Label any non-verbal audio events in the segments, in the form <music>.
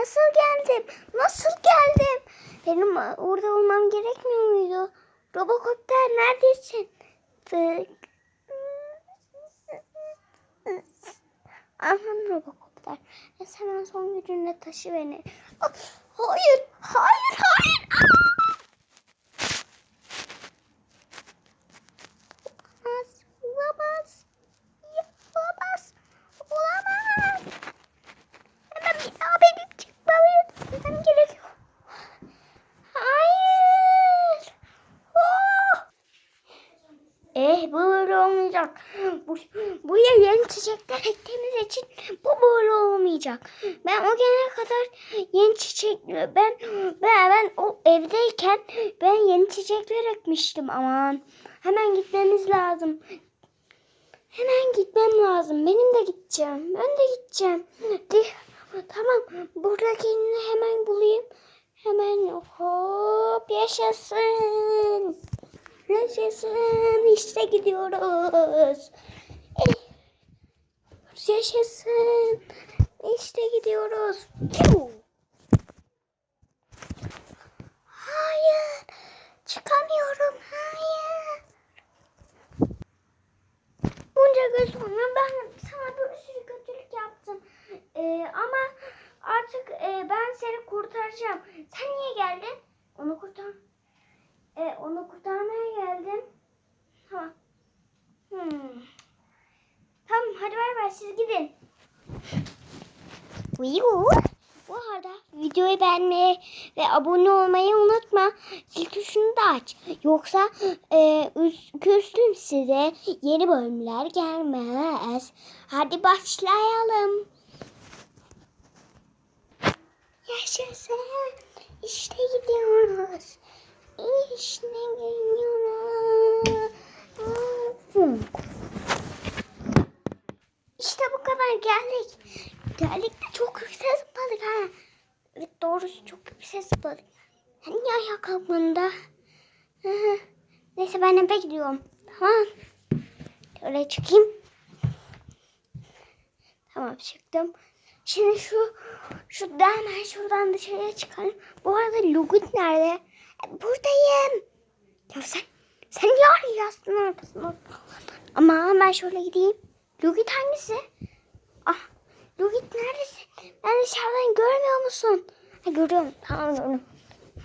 nasıl geldim? Nasıl geldim? Benim orada olmam gerekmiyor muydu? Robocopter neredesin? Aman Robocopter. Ya hemen son gücünle taşı beni. Hayır, hayır, hayır. Aa! Olamaz, olamaz. Olamaz, olamaz. Hemen bir daha benim çıkmam gerekiyor. Hayır. Oh! Eh bu olmayacak. Bu, buraya yeni çiçekler ektiğimiz için bu böyle olmayacak. Ben o gelene kadar yeni çiçek ben ben ben o evdeyken ben yeni çiçekler ekmiştim aman. Hemen gitmemiz lazım. Hemen gitmem lazım. Benim de gideceğim. Ben de gideceğim. Hadi. Tamam. Buradakini hemen bulayım. Hemen hop yaşasın. Yaşasın. İşte gidiyoruz. Eh, Yaşasın. İşte gidiyoruz. Hayır. Çıkamıyorum. Hayır. Bunca gün sonra ben sana bir sürü kötülük yaptım. Ee, ama artık e, ben seni kurtaracağım. Sen niye geldin? Onu kurtar. E, onu kurtarmaya geldim. Tamam. Hmm. Tamam hadi bay bay siz gidin. Bu arada videoyu beğenmeyi ve abone olmayı unutma. Zil tuşunu da aç. Yoksa e, küstüm size yeni bölümler gelmez. Hadi başlayalım. Yaşasın. İşte gidiyoruz. İşte gidiyoruz. İşte bu kadar geldik. Geldik de çok yüksek zıpladık ha. Evet doğrusu çok yüksek zıpladık. Hani ayağa hı. Neyse ben eve gidiyorum. Tamam. Şöyle çıkayım. Tamam çıktım. Şimdi şu şu hemen şuradan dışarıya çıkalım. Bu arada Lugut nerede? E, buradayım. Ya sen sen ya yastığın arkasında. Ama ben şöyle gideyim. Lugut hangisi? Ah Lugut neredesin? Ben dışarıdan görmüyor musun? Ha, görüyorum. Tamam görüyorum.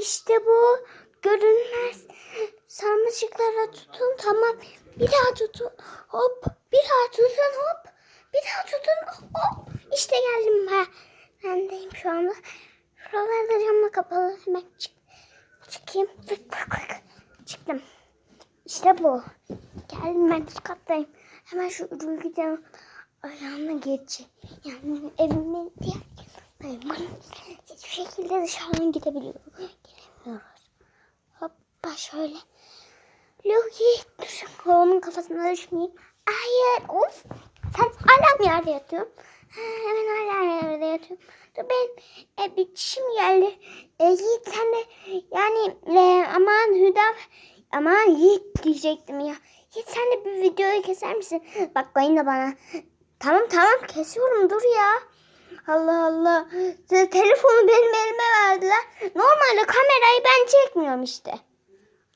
İşte bu görünmez sarmaşıklara tutun tamam. Bir daha tutun. Hop. Bir daha tutun hop. Bir daha tutun hop. İşte geldim ben. Bendeyim şu anda. Şuralarda camla kapalı. Hemen çık. Çıkayım. Fık fık fık. Çıktım. İşte bu. Geldim ben üst kattayım. Hemen şu ürünü giden ayağına geçeceğim. Yani evimin diğer. Hiçbir şekilde dışarıdan gidebiliyorum. Giremiyoruz. Hoppa şöyle. Loki dur. Onun kafasına düşmeyeyim. Hayır. Of. Sen hala yerde yatıyorsun? Hemen hala yerde yatıyorum. Dur ben e, bir çişim geldi. E, Yiğit sen de yani e, aman Hüda aman Yiğit diyecektim ya. Yiğit sen de bir videoyu keser misin? Bak koyun da bana. Tamam tamam kesiyorum dur ya. Allah Allah. Te- Telefonu benim elime verdiler. Normalde kamerayı ben çekmiyorum işte.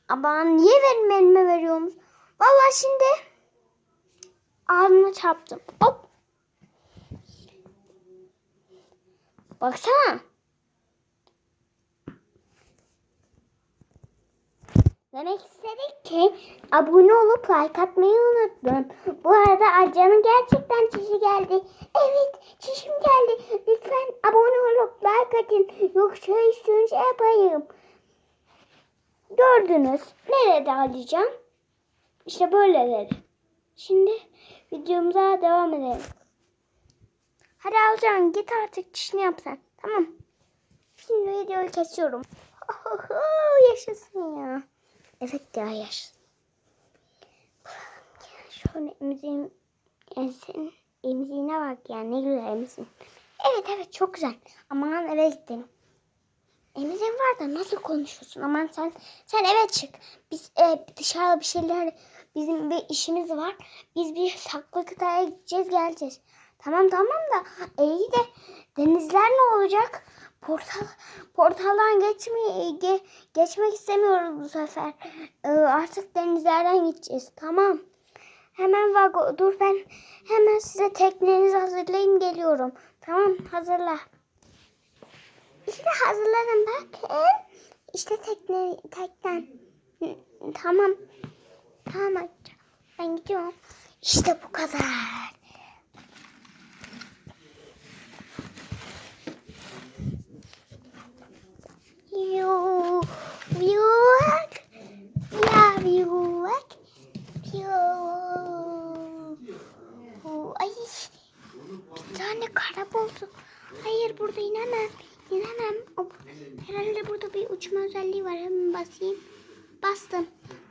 Aman niye benim elime veriyorsunuz? Vallahi şimdi ağzıma çarptım. Hop. Baksana. Demek istedik ki abone olup like atmayı unuttum. Bu arada Acan'ın gerçekten çişi geldi. Evet çişim geldi. Lütfen abone olup like atın. Yoksa üstünüze yapayım. Gördünüz. Nerede alacağım? İşte böyleleri. Şimdi videomuza devam edelim. Hadi Alcan git artık çişini yap sen. Tamam. Şimdi videoyu kesiyorum. <laughs> Yaşasın ya. Evet ya yaşasın. Şöyle emziğim, emziğin, emziğine bak ya ne güzel emziğin. Evet evet çok güzel. Aman eve gittim. Emziğin var da nasıl konuşuyorsun? Aman sen sen eve çık. Biz e, dışarıda bir şeyler bizim bir işimiz var. Biz bir saklı kıtaya gideceğiz geleceğiz. Tamam tamam da e, iyi de denizler ne olacak? Portal portaldan geçmeye ge, geçmek istemiyoruz bu sefer. E, artık denizlerden gideceğiz. Tamam. Hemen vago dur ben hemen size teknenizi hazırlayayım geliyorum. Tamam hazırla. İşte hazırladım bakın. İşte tekne teknen. Hı, Tamam. Tamam. Ben gidiyorum. İşte bu kadar. You, ya yuak, you. Ay, bir tane kara buldum. Hayır burada inemem. İnemem. Herhalde burada bir uçma özelliği var. Hemen basayım. Bastım.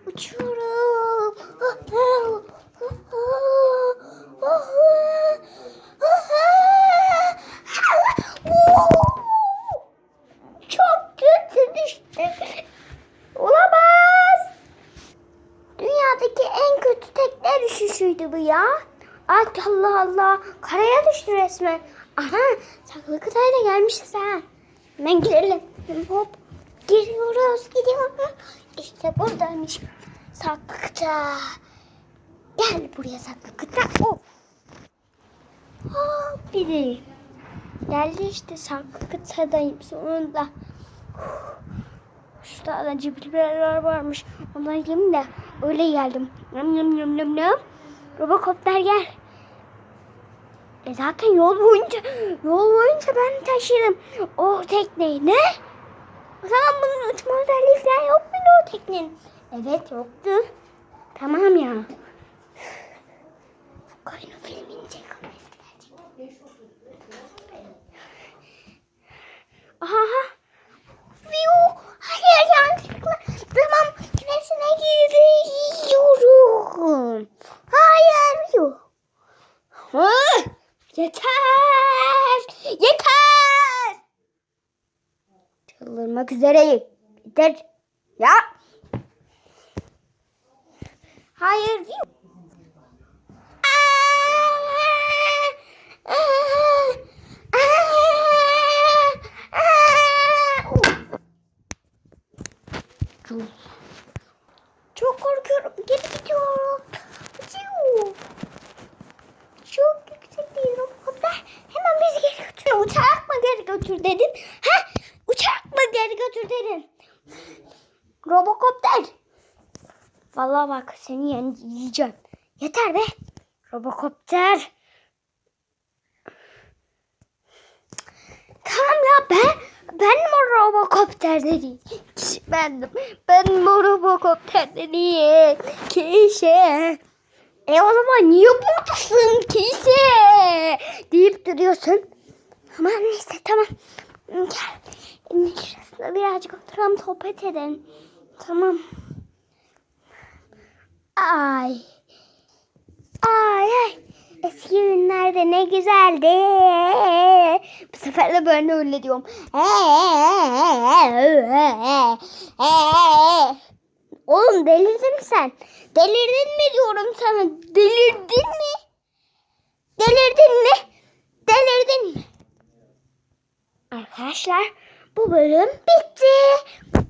Uçuyorum. Çok kötü düştü. Olamaz. Dünyadaki en kötü tekne düşüşüydü bu ya. Ay Allah Allah. Karaya düştü resmen. Aha saklı kıtayla gelmişiz ha. Hemen girelim. Hop. Giriyoruz gidiyoruz. İşte buradaymış. Saklı kıta. Gel buraya saklı kıta. Hop. Hop biri. Geldi işte saklı kıtadayım sonunda. Şurada da cibilberler varmış. Onları yiyeyim de öyle geldim. Nam nam nam nam nam. Robokopter gel. E zaten yol boyunca yol boyunca ben taşıdım o tekneyi. Ne? O zaman bunun uçma özelliği falan yok muydu o teknenin? Evet yoktu. Tamam ya. Kayno filmini gelecek. Aha. Viu. Hayır yanlışlıkla. Tamam. Küresine giriyorum. Hayır. Viu. Ha, yeter. Yeter. Çıldırmak üzereyim. Yeter. Ya. Hayır. Viu. Aa, aa, aa, aa. Çok korkuyorum. Geri gidiyorum. Ciu. Çok yüksekteyim robotlar. Hemen bizi geri götür. Uçarak mı geri götür dedin? Ha? Uçarak mı geri götür dedin? Robokopter. Vallahi bak seni yani yiyeceğim. Yeter be. Robokopter. Tamam ya ben ben o robokopter dediğim kişi bendim. Ben bu robokopter dediğim kişi. E o zaman niye buradasın kişi? Deyip duruyorsun. Aman neyse tamam. Gel. Şurasında birazcık oturalım sohbet edelim. Tamam. Ay. Ay ay. Eski günlerde ne güzeldi. Bu sefer de böyle öyle diyorum. Oğlum delirdin mi sen? Delirdin mi diyorum sana? Delirdin mi? Delirdin mi? Delirdin mi? Arkadaşlar bu bölüm bitti.